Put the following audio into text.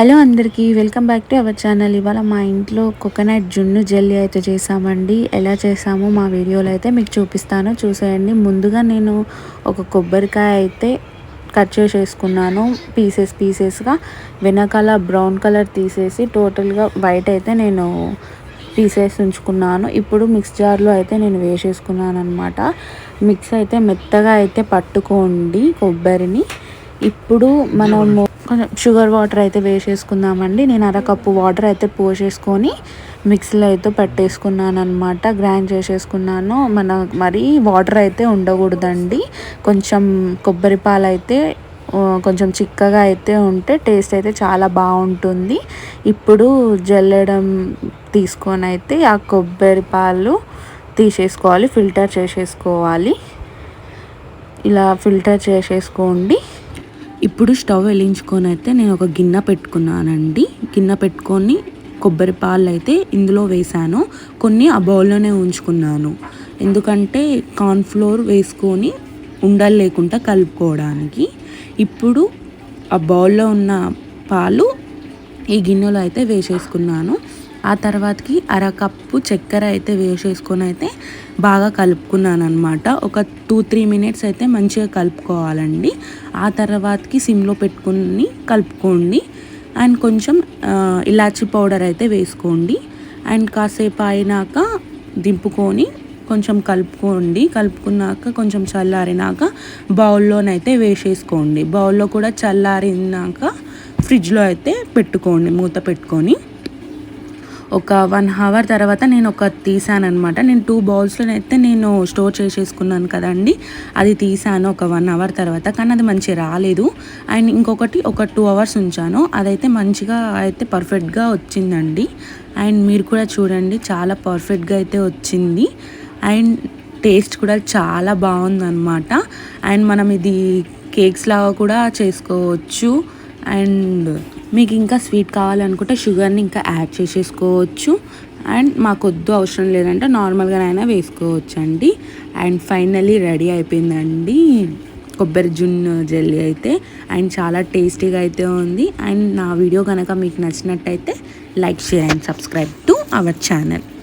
Hello అందరికీ welcome back to our channel. ఇవాళ మా ఇంట్లో కోకోనట్ జున్ను జెల్లీ అయితే చేసామండి. ఎలా చేసామో మా వీడియోలో అయితే మీకు చూపిస్తాను. చూసేయండి. ముందుగా నేను ఒక కొబ్బరికాయ అయితే కట్ చేసేసుకున్నాను. పీసెస్ పీసెస్గా వెనకాల బ్రౌన్ కలర్ తీసేసి టోటల్గా వైట్ అయితే నేను పీసెస్ ఉంచుకున్నాను. ఇప్పుడు మిక్స్ జార్లో అయితే నేను వేసేసుకున్నాను అనమాట మిక్స్ అయితే మెత్తగా అయితే పట్టుకోండి కొబ్బరిని. ఇప్పుడు మనము కొంచెం షుగర్ వాటర్ అయితే వేసేసుకుందామండి. నేను అరకప్పు వాటర్ అయితే పోసేసుకొని మిక్సీలో అయితే పెట్టేసుకున్నాను అనమాట గ్రైండ్ చేసేసుకున్నాను. మన మరి వాటర్ అయితే ఉండకూడదండి. కొంచెం కొబ్బరి పాలు అయితే కొంచెం చిక్కగా అయితే ఉంటే టేస్ట్ అయితే చాలా బాగుంటుంది. ఇప్పుడు జల్లడం తీసుకొని అయితే ఆ కొబ్బరి పాలు తీసేసుకోవాలి. ఫిల్టర్ చేసేసుకోవాలి. ఇలా ఫిల్టర్ చేసేసుకోండి. ఇప్పుడు స్టవ్ వెలిగించుకొని అయితే నేను ఒక గిన్నె పెట్టుకున్నానండి. గిన్నె పెట్టుకొని కొబ్బరి పాలు అయితే ఇందులో వేసాను కొన్ని ఆ బౌల్లోనే ఉంచుకున్నాను. ఎందుకంటే కార్న్ఫ్లోర్ వేసుకొని ఉండలు లేకుండా కలుపుకోవడానికి. ఇప్పుడు ఆ బౌల్లో ఉన్న పాలు ఈ గిన్నెలో అయితే వేసేసుకున్నాను. ఆ తర్వాతకి అరకప్పు చక్కెర అయితే వేసేసుకొని అయితే బాగా కలుపుకున్నాను అనమాట ఒక టూ త్రీ మినిట్స్ అయితే మంచిగా కలుపుకోవాలండి. ఆ తర్వాతకి సిమ్లో పెట్టుకుని కలుపుకోండి. అండ్ కొంచెం ఇలాచి పౌడర్ అయితే వేసుకోండి. అండ్ కాసేపు అయినాక దింపుకొని కొంచెం కలుపుకోండి. కలుపుకున్నాక కొంచెం చల్లారినాక బౌల్లోనైతే వేసేసుకోండి. బౌల్లో కూడా చల్లారినాక ఫ్రిడ్జ్లో అయితే పెట్టుకోండి మూత పెట్టుకొని. ఒక వన్ అవర్ తర్వాత నేను ఒక తీసాను అనమాట నేను టూ బౌల్స్లో అయితే నేను స్టోర్ చేసేసుకున్నాను కదండి. అది తీసాను ఒక వన్ అవర్ తర్వాత కానీ అది మంచిగా రాలేదు. అండ్ ఇంకొకటి ఒక టూ అవర్స్ ఉంచాను. అదైతే మంచిగా అయితే పర్ఫెక్ట్గా వచ్చిందండి. అండ్ మీరు కూడా చూడండి చాలా పర్ఫెక్ట్గా అయితే వచ్చింది. అండ్ టేస్ట్ కూడా చాలా బాగుందన్నమాట. అండ్ మనం ఇది కేక్స్ లాగా కూడా చేసుకోవచ్చు. అండ్ మీకు ఇంకా స్వీట్ కావాలనుకుంటే షుగర్ని ఇంకా యాడ్ చేసేసుకోవచ్చు. అండ్ మాకు వద్దు అవసరం లేదంటే నార్మల్గానైనా వేసుకోవచ్చు అండి అండ్ ఫైనల్లీ రెడీ అయిపోయిందండి. కొబ్బరి జున్ను జెల్లీ అయితే అండ్ చాలా టేస్టీగా అయితే ఉంది. అండ్ నా వీడియో కనుక మీకు నచ్చినట్టయితే like share and subscribe to our channel.